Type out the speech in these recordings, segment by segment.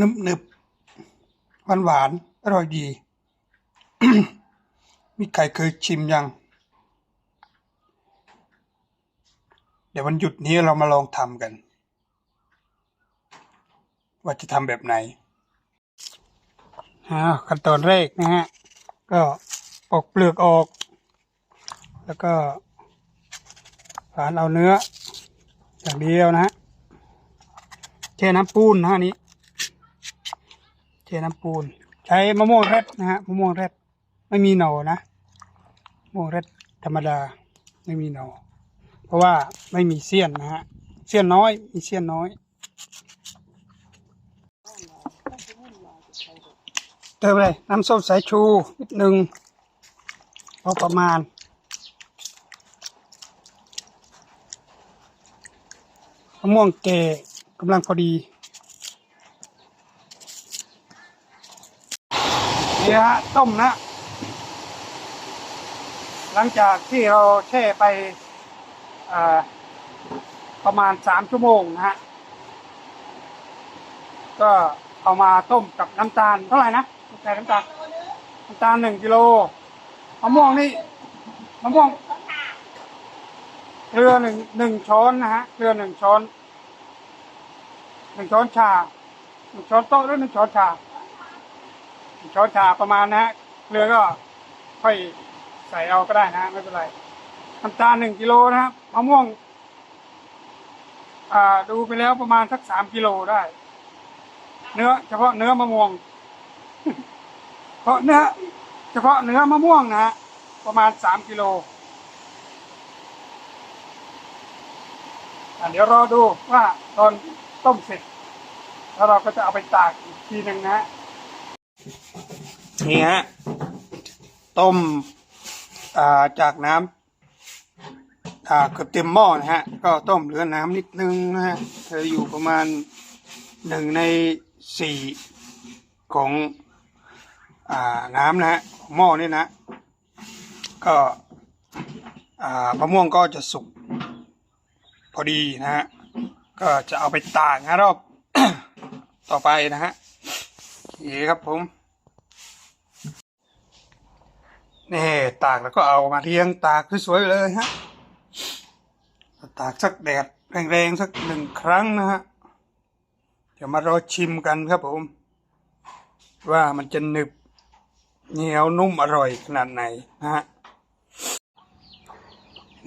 นึบนึบหวานหวานๆอร่อยดี มีใครเคยชิมยัง เดี๋ยววันหยุดนี้เรามาลองทำกัน ว่าจะทำแบบไหนอ้าวขั้นตอนแรกนะฮะ ก็ปอกเปลือกออก แล้วก็ฝานเอาเนื้อ อย่างเดียวนะฮะแช่น้ำปูนนะฮะอัน นี้แช่น้ำปูน ใช้มะม่วงแรดนะฮะมะม่วงแรดไม่มีหน่อนะมะม่วงแรดธรรมดาไม่มีหน่อเพราะว่าไม่มีเสี้ยนนะฮะเสี้ยนน้อยมีเสี้ยนน้อยเติมเลยน้ำส้มสายชูนิดหนึ่งพอประมาณมะม่วงแก่กำลังพอดี นี่ฮะต้มนะ หลังจากที่เราแช่ไปประมาณสามชั่วโมงนะฮะ ก็เอามาต้มกับน้ำตาลเท่าไหร่นะใส่น้ำตาลน้ำตาลหนึ่งกิโลมะม่วงนี่มะม่วงเกลือหนึ่งหนึ่งช้อนนะฮะเกลือหนึ่งช้อนหนึ่งช้อนชาหนึ่งช้อนโต๊ะหรือหนึ่งช้อนชา ช้อนชาประมาณนะฮะเกลือก็ค่อยใส่เอาก็ได้นะไม่เป็นไรน้ำตาลหนึ่งกิโลนะครับมะม่วง อ่า ดูไปแล้วประมาณสักสามกิโลได้ เนื้อ เฉพาะเนื้อมะม่วง เพราะเนื้อ เฉพาะเนื้อมะม่วงนะฮะประมาณสามกิโลอะเดี๋ยวรอดูว่าตอนต้มเสร็จ แล้วเราก็จะเอาไปตากอีกทีหนึ่งนะฮะ นี่ฮะ ต้มาจากน้ำอ่าเกือบเต็มหม้อนะฮะ ก็ต้มเหลือน้ำนิดนึงนะฮะเธออยู่ประมาณหนึ่งในสี่ของอน้ำนะฮะของหม้อนี่นะ ก็มะม่วงก็จะสุกพอดีนะฮะ ก็จะเอาไปตากนะรอบต่อไปนะฮะ โอเครับผมนี่ตากแล้วก็เอามาเรียงตากสวยๆเลยฮะตากสักแดดแรงๆสักหนึ่งครั้งนะฮะเดี๋ยวมารอชิมกันครับผม ว่ามันจะหนึบเหนียวนุ่มอร่อยขนาดไหนนะฮะ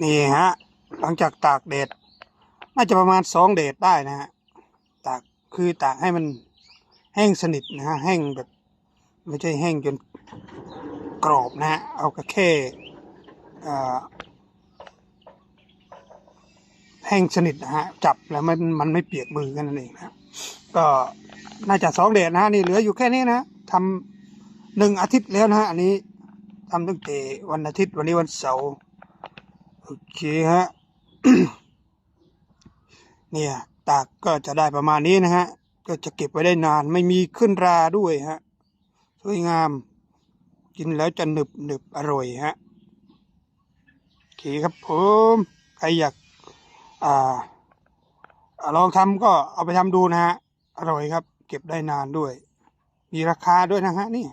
นี่ฮะหลังจากตากแดดน่าจะประมาณสองแดดได้นะฮะตากคือตากให้มัน แห้งสนิทนะฮะแห้งแบบ ไม่ใช่แห้งจนกรอบนะฮะเอาก็แค่แห้งสนิทนะฮะจับแล้วมันมันไม่เปียกมือกันนั่นเองนะก็น่าจะสองเดทนะฮะนี่เหลืออยู่แค่นี้นะทำหนึ่งอาทิตย์แล้วนะฮะอันนี้ทำตั้งแต่วันอาทิตย์วันนี้วันเสาร์โอเคฮะเนี่ยตากก็จะได้ประมาณนี้นะฮะ ก็จะเก็บไว้ได้นานไม่มีขึ้นราด้วยฮะสวยงาม กินแล้วจะหนึบหนึบอร่อยฮะโอเคครับผมใครอยาก อ่าลองทำก็เอาไปทำดูนะฮะอร่อยครับ เก็บได้นานด้วย มีราคาด้วยนะฮะนี่